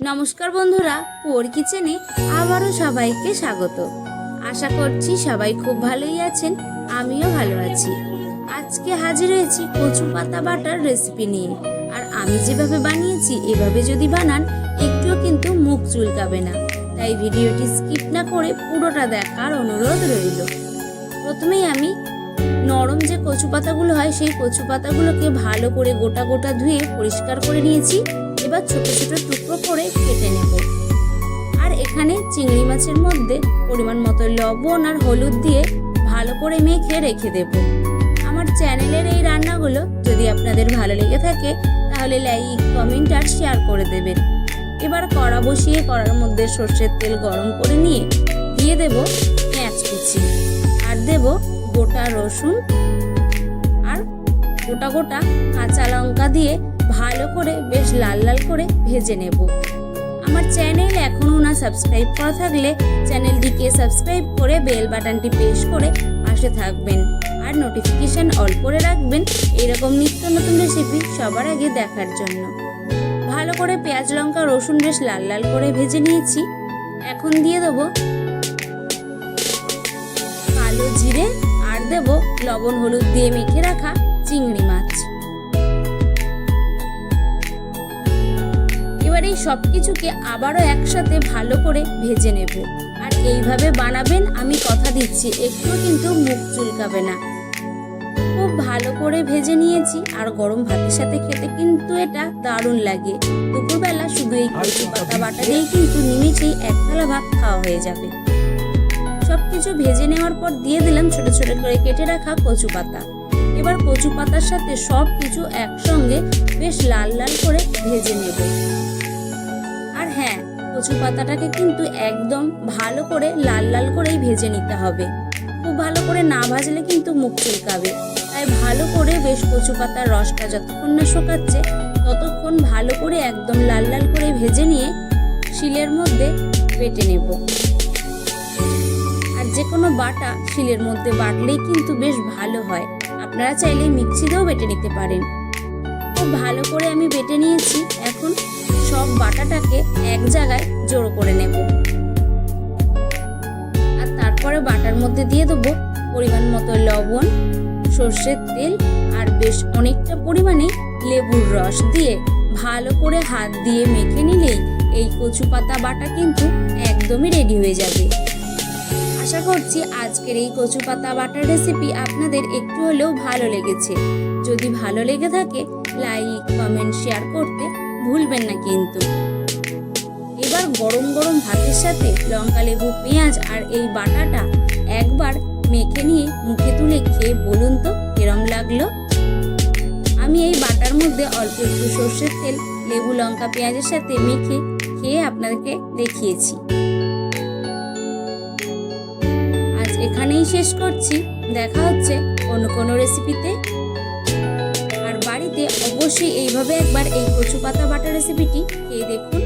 নমস্কার বন্ধুরা পোর কিচেনে আবারও সবাইকে স্বাগত। আশা করছি সবাই খুব ভালোই আছেন, আমিও ভালো আছি। আজকে হাজির হয়েছি কচু পাতা বাটার রেসিপি নিয়ে। আর আমি যেভাবে বানিয়েছি, এভাবে যদি বানান, একটুও কিন্তু মুখ চুলকাবে না। তাই ভিডিওটি স্কিপ না করে পুরোটা দেখার অনুরোধ রইল। প্রথমেই আমি নরম যে কচু পাতাগুলো হয়, সেই কচু পাতাগুলোকে ভালো করে গোটা গোটা ধুয়ে পরিষ্কার করে নিয়েছি। এবার ছোট ছোট টুকরো করে কেটে নেব। আর এখানে চিংড়ি মাছের মধ্যে পরিমাণ মতো লবণ আর হলুদ দিয়ে ভালো করে মেখে রেখে দেব। আমার চ্যানেলের এই রান্নাগুলো যদি আপনাদের ভালো লেগে থাকে, তাহলে লাইক, কমেন্ট আর শেয়ার করে দেবেন। এবার কড়া বসিয়ে কড়ার মধ্যে সর্ষের তেল গরম করে নিয়ে দিয়ে দেব পেঁয়াজ কুচি। আর দেব গোটা রসুন গোটা গোটা কাঁচা লঙ্কা দিয়ে ভালো করে বেশ লাল লাল করে ভেজে নেব। আমার চ্যানেল এখনও না সাবস্ক্রাইব করা থাকলে চ্যানেলটিকে সাবস্ক্রাইব করে বেল বাটনটি প্রেস করে পাশে থাকবেন আর নোটিফিকেশান অল করে রাখবেন এরকম নিত্য নতুন রেসিপি সবার আগে দেখার জন্য। ভালো করে পেঁয়াজ, লঙ্কা, রসুন বেশ লাল লাল করে ভেজে নিয়েছি। এখন দিয়ে দেবো কালো জিরে দেব লবণ হলুদ দিয়ে মেখে রাখা চিংড়ি মাছ। এবার এই সব কিছুকে আবারও একসাথে ভালো করে ভেজে নেব। আর এইভাবে বানাবেন আমি কথা দিচ্ছি, একটুও কিন্তু মুখ চুলকাবে না। খুব ভালো করে ভেজে নিয়েছি, আর গরম ভাতের সাথে খেতে কিন্তু এটা দারুণ লাগে। দুপুরবেলা শুধু এই কচু পাতা বাটা দিয়েই কিন্তু নিমেষেই এক থালা ভাত খাওয়া হয়ে যাবে। কিছু ভেজে নেওয়ার পর দিয়ে দিলাম ছোট ছোট করে কেটে রাখা কচু পাতা। এবার কচু পাতার সাথে সব কিছু একসঙ্গে বেশ লাল লাল করে ভেজে নেব। আর হ্যাঁ কচু পাতাটাকে কিন্তু একদম ভালো করে লাল লাল করেই ভেজে নিতে হবে। খুব ভালো করে না ভাজলে কিন্তু মুখ চুলকাবে। তাই ভালো করে বেশ কচু পাতার রসটা যতক্ষণ না শোকাচ্ছে, ততক্ষণ ভালো করে একদম লাল লাল করে ভেজে নিয়ে শিলের মধ্যে বেটে নেব। যে কোনো বাটা শিলের মধ্যে বাটলেই কিন্তু বেশ ভালো হয়। আপনারা চাইলে মিক্সিতেও বেটে নিতে পারেন। খুব ভালো করে আমি বেটে নিয়েছি। এখন সব বাটাটাকে এক জায়গায় জড়ো করে নেব। আর তারপরে বাটার মধ্যে দিয়ে দেবো পরিমাণ মতো লবণ, সর্ষের তেল আর বেশ অনেকটা পরিমাণে লেবুর রস দিয়ে ভালো করে হাত দিয়ে মেখে নিলেই এই কচু পাতা বাটা কিন্তু একদমই রেডি হয়ে যাবে। আশা করছি আজকের এই কচু পাতা বাটার রেসিপি আপনাদের একটু হলেও ভালো লেগেছে। যদি ভালো লেগে থাকে লাইক কমেন্ট শেয়ার করতে ভুলবেন না কিন্তু। এবার গরম গরম ভাতের সাথে লঙ্কা, লেবু, পেঁয়াজ আর এই বাটাটা একবার মেখে নিয়ে মুখে তুলে খেয়ে বলুন তো কেরম লাগল? আমি এই বাটার মধ্যে অল্প একটু সর্ষের তেল, লেবু, লঙ্কা, পেঁয়াজের সাথে মেখে, খেয়ে আপনাদেরকে দেখিয়েছি। এখানেই শেষ করছি। দেখা হচ্ছে অন্য কোনো রেসিপিতে আর বাড়িতে অবশ্যই এইভাবে একবার এই কচু পাতা বাটা রেসিপিটি খেয়ে দেখুন।